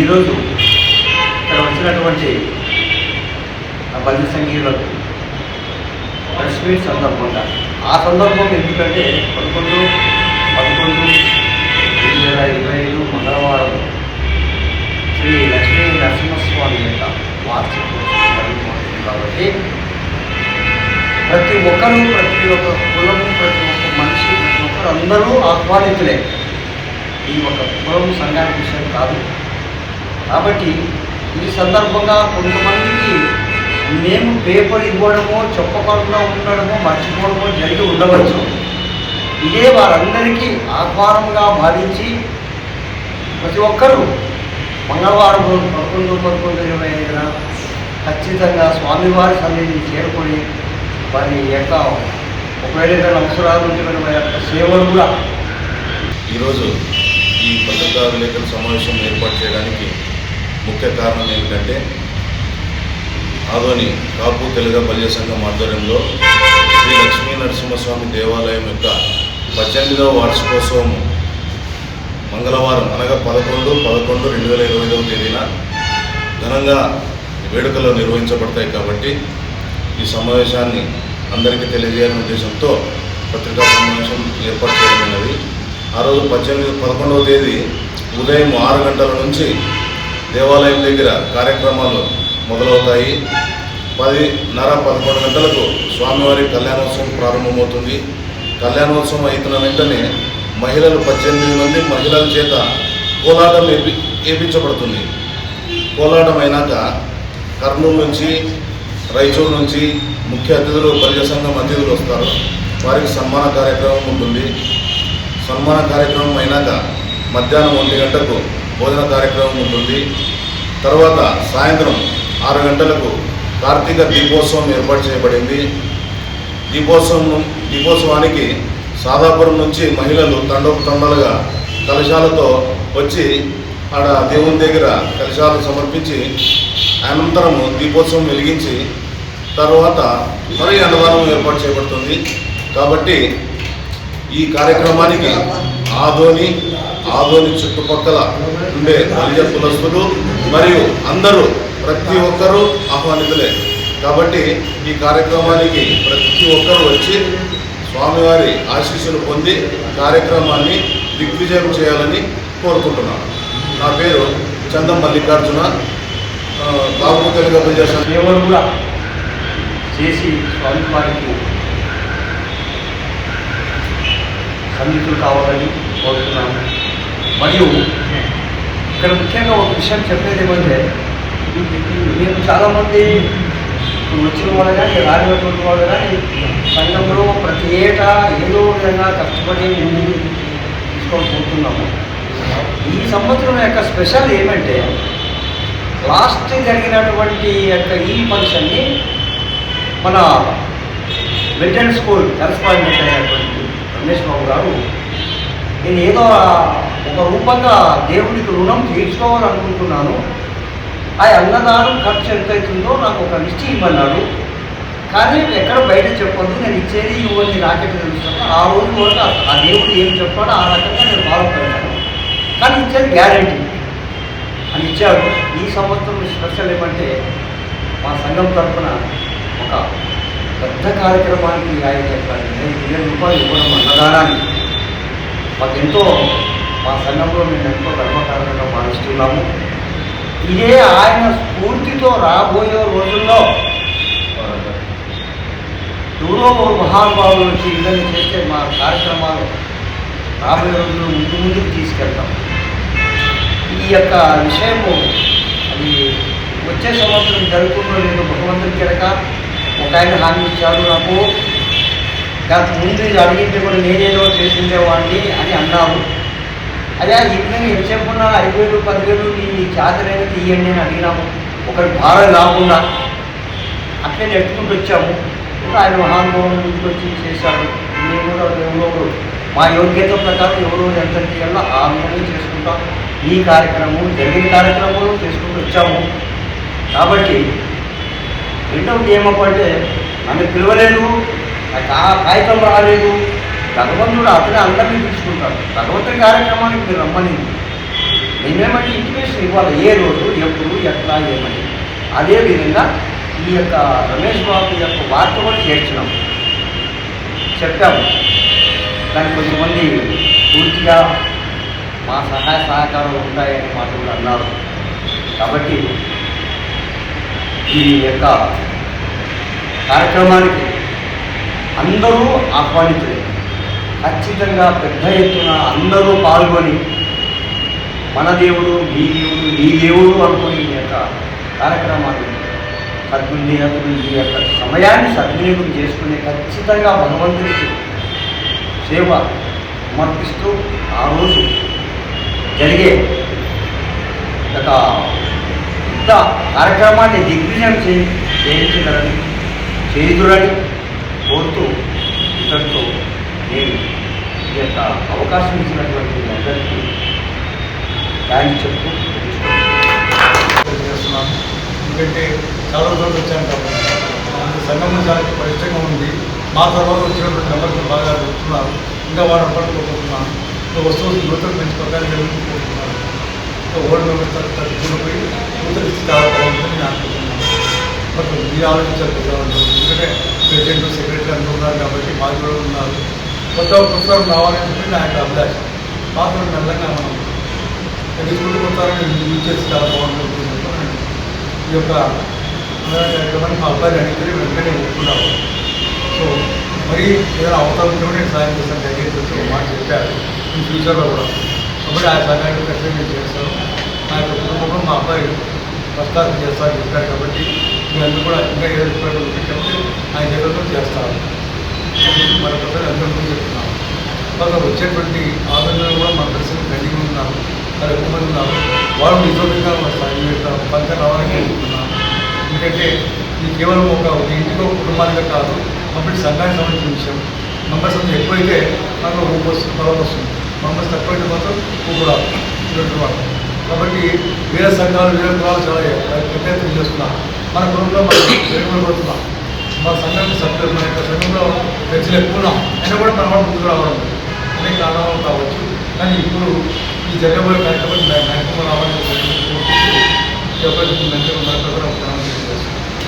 ఈరోజు ఇక్కడ వచ్చినటువంటి ఆ బలి సంగీతులకు ప్రెస్ మీట్ సందర్భంగా. ఆ సందర్భం ఎందుకంటే పదకొండు పదకొండు రెండు వేల ఇరవై ఐదు మంగళవారం శ్రీ లక్ష్మీ నరసింహస్వామి యొక్క వార్షికోత్సవం కాబట్టి ప్రతి ఒక్కరూ ప్రతి ఒక్క కులము ప్రతి ఒక్క మనిషి ప్రతి ఒక్కరు అందరూ ఆహ్వానితులే. ఈ ఒక కులం సంఘానికి విషయం కాదు. కాబట్టి ఈ సందర్భంగా కొంతమందికి మేము పేపర్ ఇవ్వడమో చెప్పకుండా ఉండడమో మర్చిపోవడమో జరిగి ఉండవచ్చు. ఇదే వారందరికీ ఆహ్వానంగా భావించి ప్రతి ఒక్కరూ మంగళవారం రోజు పదకొండు పదకొండు ఇరవై ఐదున ఖచ్చితంగా స్వామివారి సన్నిధిని చేరుకొని వారి యొక్క ఒకవేళ ఏదైనా అవసరాలు వారి యొక్క సేవలు కూడా ఈరోజు ఈ పత్రికా విలేకరుల సమావేశం ఏర్పాటు చేయడానికి ముఖ్య కారణం ఏమిటంటే ఆదోని కాపు తెలుగు బల్య సంఘం ఆధ్వర్యంలో శ్రీ లక్ష్మీ నరసింహస్వామి దేవాలయం యొక్క పద్దెనిమిదవ వార్షికోత్సవం మంగళవారం అనగా పదకొండు పదకొండు రెండు వేల ఇరవై ఐదవ తేదీన ఘనంగా వేడుకలు నిర్వహించబడతాయి కాబట్టి ఈ సమావేశాన్ని అందరికీ తెలియజేయాలనే ఉద్దేశంతో పత్రికా సమావేశం ఏర్పాటు చేయడమైనది ఆ రోజు పద్దెనిమిది పదకొండవ తేదీ ఉదయం ఆరు గంటల నుంచి దేవాలయం దగ్గర కార్యక్రమాలు మొదలవుతాయి. పదిన్నర పదకొండు గంటలకు స్వామివారి కళ్యాణోత్సవం ప్రారంభమవుతుంది. కళ్యాణోత్సవం అయితున్న వెంటనే మహిళలు పద్దెనిమిది మంది మహిళల చేత కోలాటం ఏపి ఏపించబడుతుంది. కోలాటం అయినాక కర్నూలు నుంచి రైచూరు నుంచి ముఖ్య అతిథులు పరిచయ సంఘం అతిథులు వస్తారు. వారికి సన్మాన కార్యక్రమం ఉంటుంది. సన్మాన కార్యక్రమం అయినాక మధ్యాహ్నం ఒంటి గంటకు భోజన కార్యక్రమం ఉంటుంది. తర్వాత సాయంత్రం ఆరు గంటలకు కార్తీక దీపోత్సవం ఏర్పాటు చేయబడింది. దీపోత్సవం దీపోత్సవానికి సాదాపురం నుంచి మహిళలు తండోపు తండలుగా కలశాలతో వచ్చి ఆడ దేవుని దగ్గర కలశాలు సమర్పించి అనంతరము దీపోత్సవం వెలిగించి తర్వాత మరి అన్నదానం ఏర్పాటు చేయబడుతుంది. కాబట్టి ఈ కార్యక్రమానికి ఆదోని ఆదోని చుట్టుపక్కల ఉండే బలిజ కులస్తులు మరియు అందరూ ప్రతి ఒక్కరూ ఆహ్వానితులే. కాబట్టి ఈ కార్యక్రమానికి ప్రతి ఒక్కరూ వచ్చి స్వామివారి ఆశీస్సులు పొంది కార్యక్రమాన్ని దిగ్విజయం చేయాలని కోరుకుంటున్నాను నా పేరు చందం మల్లికార్జున. ఆ, తెలుగు బలిజ కూడా చేసి స్వామివారికి సన్నిధులు కావాలని కోరుతున్నాను. మరియు ఇక్కడ ముఖ్యంగా ఒక విషయం చెప్పేది ఏమంటే మేము చాలామంది వచ్చిన వాళ్ళు కానీ రానినటువంటి వాళ్ళు కానీ సంఘంలో ప్రతి ఏటా ఏదో విధంగా కష్టపడి ముందు తీసుకొని పోతున్నాము. ఈ సంవత్సరం యొక్క స్పెషల్ ఏమంటే లాస్ట్ జరిగినటువంటి యొక్క ఈ ఫంక్షన్ని మన మిలిటరీ స్కూల్ కరస్పాండెంట్ అయినటువంటి రమేష్ బాబు గారు నేను ఏదో ఒక రూపంగా దేవుడికి రుణం తీర్చుకోవాలనుకుంటున్నాను. ఆ అన్నదానం ఖర్చు ఎంత అవుతుందో నాకు ఒక లిస్ట్ ఇవ్వన్నాడు. కానీ ఎక్కడ బయట చెప్పొద్దు నేను ఇచ్చేది ఇవ్వని నాకెట్ తెలుస్తాను ఆ రోజు వరకు ఆ- దేవుడు ఏం చెప్పాడో ఆ రకంగా నేను బాధపడ్డాను కానీ ఇచ్చేది గ్యారంటీ అని ఇచ్చాడు. ఈ సంవత్సరం స్పెషల్ ఏమంటే మా సంఘం తరఫున ఒక పెద్ద కార్యక్రమానికి ఆయన యొక్క నేను వేల రూపాయలు ఇవ్వడం అన్నదానానికి. మాకు ఎంతో మా సంఘంలో మేము ఎంతో గర్వకారణంగా భావిస్తున్నాము ఇదే ఆయన స్ఫూర్తితో రాబోయే రోజుల్లో ఎవరో ఒక మహానుభావులు వచ్చి ఈ చేస్తే మా కార్యక్రమాలు రాబోయే రోజుల్లో ముందు ముందుకు తీసుకెళ్తాం. ఈ యొక్క విషయము అది వచ్చే సంవత్సరం జరుగుతుందో లేదో భగవంతుడి కెరక ఒక ఆయన హామీ ఇచ్చాడు నాకు. గత ముందు ఇది అడిగితే కూడా నేనేదో చేసిండేవాడిని అని అన్నారు అదే ఈ విధంగా ఎంత చెప్పున్నా ఐదు వేలు పదివేలు నీ చేతనైనా తీయండి అని అడిగినాము. ఒకటి భారం కాకుండా అట్లే నెట్టుకుంటూ వచ్చాము. ఆయన మహానుభావులు ముందుకు వచ్చి చేశాడు. నేను కూడా ఎవరో మా యోగ్యత ప్రకారం ఎవరో ఎంత చేయాలో ఆ విధంగా చేసుకుంటాం. ఈ కార్యక్రమం జరిగిన కార్యక్రమం చేసుకుంటూ వచ్చాము. కాబట్టి రెండవది ఏమప్పంటే నన్ను పిలవలేదు ఆ కాగితం రాలేదు. భగవంతుడు అతనే అందరినీ పిలుచుకుంటాడు. భగవంతుడి కార్యక్రమానికి మీరు రమ్మని నేనేమంటే ఇంటిమేషన్ ఇవ్వాలి. ఏ రోజు ఎప్పుడు ఎట్లా ఏమని. అదేవిధంగా ఈ యొక్క రమేష్ బాబు యొక్క వార్త కూడా చేర్చినాం చెప్పాము. దానికి కొంతమంది పూర్తిగా మా సహాయ సహకారాలు ఉంటాయని మాట కూడా అన్నారు. కాబట్టి ఈ యొక్క కార్యక్రమానికి అందరూ ఆహ్వానితులే. ఖచ్చితంగా పెద్ద ఎత్తున అందరూ పాల్గొని మన దేవుడు మీ దేవుడు నీ దేవుడు అనుకుని ఈ యొక్క కార్యక్రమాన్ని సద్వినియోగం ఈ యొక్క సమయాన్ని సద్వినియోగం చేసుకుని ఖచ్చితంగా భగవంతుడికి సేవ సమర్పిస్తూ ఆ రోజు జరిగే ఒక పెద్ద కార్యక్రమాన్ని దిగ్విజయం చేయించగలని చేయుదురని కోరుతూ ఇతరులతో నేను ఈ యొక్క అవకాశం ఇచ్చినటువంటి అందరికీ థ్యాంక్స్ చెప్తూ చేస్తున్నాను ఎందుకంటే చాలా రోజులు వచ్చాను కాబట్టి అందుకు సంఘం చాలా పరిష్టంగా ఉంది. మా తర్వాత వచ్చినటువంటి నెంబర్లు బాగా వస్తున్నారు ఇంకా వాడు పట్టుకోబోతున్నాను ఇంకా వస్తువులు నూతన పెంచుకోవడానికి జరుగుతున్నాను ఇంకా ఓల్డ్ మెంబర్స్ తగ్గిపోయి నూతన స్థితి చాలా బాగుంటుంది నేను అనుకుంటున్నాను. బట్ మీరు ఆలోచించాలి ఎందుకంటే ప్రెసిడెంట్ సెక్రటరీ అందరూ ఉన్నారు కాబట్టి మాది కూడా ఉన్నారు. కొత్త పుస్తకం రావాలని చెప్పి నా యొక్క అభిలాష. మాత్రం మెల్లగా మనం తెలుసుకుంటూ పోతారని యూజ్ చేసి చాలా బాగుంటుంది అనుకుంటున్నాను. ఈ యొక్క కార్యక్రమాన్ని మా అబ్బాయిని అడిగితే వెంటనే ఒప్పుకున్నాము సో మరి ఏదైనా అవసరం ఉంటే కూడా నేను సాయం చేస్తాను. దయచేసి వచ్చి ఒక మాట చెప్పారు ఈ ఫ్యూచర్లో కూడా. కాబట్టి ఆ సహాయం ఖచ్చితంగా నేను చేస్తాను. నా యొక్క కుటుంబంలో మా అబ్బాయి ప్రస్తావన చేస్తాను చెప్పారు కాబట్టి ఇవన్నీ కూడా ఇంకా ఏదో చెప్పారు ఆయన దగ్గరలో చేస్తారు మరొకసారి అందరికీ చెప్తున్నాను. తర్వాత వచ్చేటువంటి ఆవేదనలు కూడా మన పరిస్థితి కలిగి ఉన్నారు మరి ఎక్కువ మంది ఉన్నారు. వాళ్ళు నిజంగా పంచ రావాలని కోరుకుంటున్నాను. ఎందుకంటే ఇది కేవలం ఒక ఒక ఇంటికి ఒక కుటుంబానికే కాదు కంప్లీట్ సంఘానికి సంబంధించిన విషయం. మెంబర్స్ అంతా ఎక్కువైతే మనలో ఊపు వస్తుంది పొలం వస్తుంది. మెంబర్స్ తక్కువైతే మాత్రం ఊపు కాబట్టి వేరే సంఘాలు వేరే కులాలు చాలా పెద్ద ఎత్తున చేస్తున్నారు. మన కులంలో మనం పెరుగుబడుతున్నాం మన సంఘం సభ్యులు మన యొక్క సంఘంలో పెంచులు ఎక్కువ అయినా కూడా మన వాళ్ళు ముందుకు రావడం లేదు. అనేక కారణాలు కావచ్చు. కానీ ఇప్పుడు ఈ జరగబోయే కార్యక్రమం కార్యక్రమం రావాలని కోరుకుంటూ ఈ యొక్క మంచిగా ఉన్న